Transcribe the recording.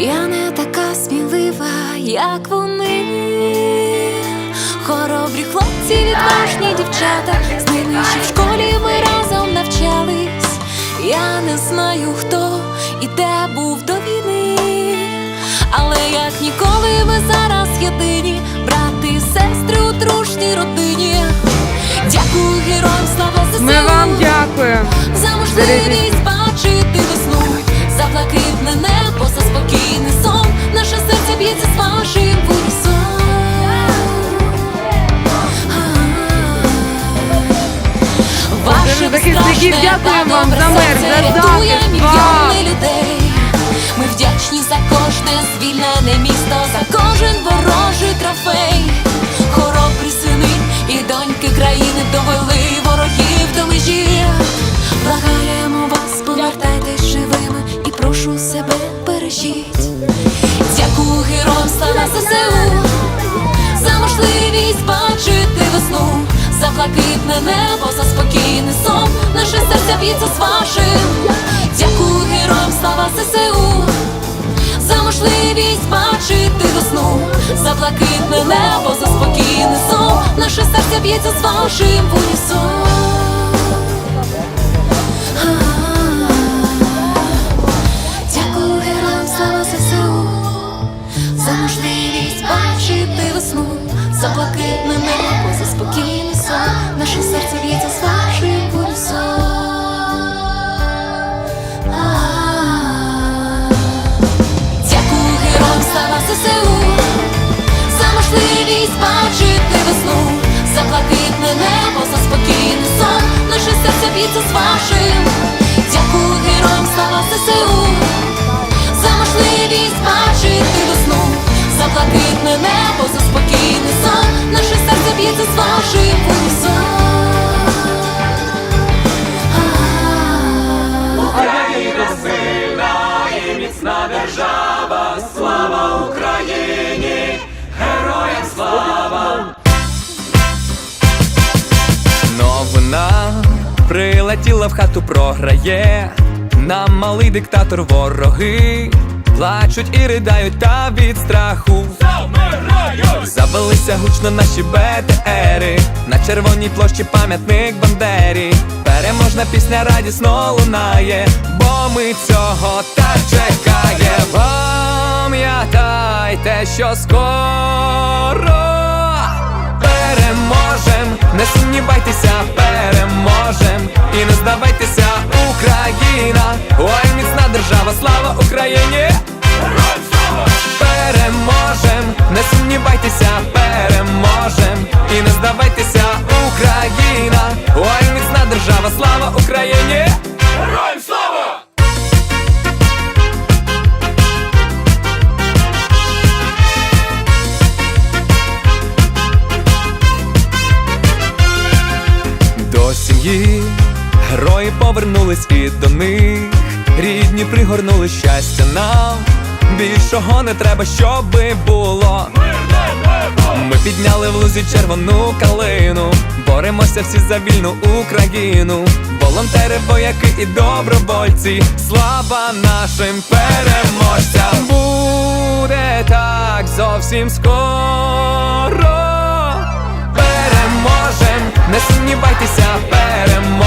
Я не така смілива, як вони. Хоробрі хлопці, відважні дівчата, з ними ще в школі ми разом навчались. Я не знаю, хто і де був до війни, але як ніколи ми зараз єдині, брати і сестри у дружній родині. Дякую героям, слава ЗСУ Ми вам дякуємо. за можливість дякуємо вам за мир, за захист, вам. людей. Ми вдячні за кожне звільнене місто, за кожен ворожий трофей. Хоробрі сини і доньки країни довели ворогів до межі. Благаємо вас, повертайтесь живими і прошу себе бережіть. Дякую героям слава ЗСУ блакитне небо, за спокійний сон. Наше серце б'ється з вашим. Дякую героям слава ЗСУ за можливість бачити весну, за блакитне небо, за спокійний сон. Наше серце б'ється з вашим в унісон. За можливість бачити весну, за блакитне ЗСУ за можливість бачити весну, за блакитне небо, за спокійний сон. Наше серце б'ється з вашим. Дякую героям слава ЗСУ за можливість бачити весну, за блакитне небо, за спокійний сон. Наше серце б'ється з вашим в унісон. А-а-а. Новина прилетіла в хату, програє. Нам малий диктатор вороги плачуть і riдають та від страху. Завелися гучно наші БТРи На червоній площі пам'ятник Бандері Переможна пісня радісно лунає, бо ми цього так чекає. Пам'ятайте, що скоро держава, слава Україні! Героям слава! До сім'ї герої повернулись і до них рідні пригорнули щастя нам. Більшого не треба, щоби було. Ми підняли в лузі червону калину, боремося всі за вільну Україну. Волонтери, вояки і добровольці. Слава нашим переможцям! Буде так зовсім скоро. Переможем, не сумнівайтеся, переможем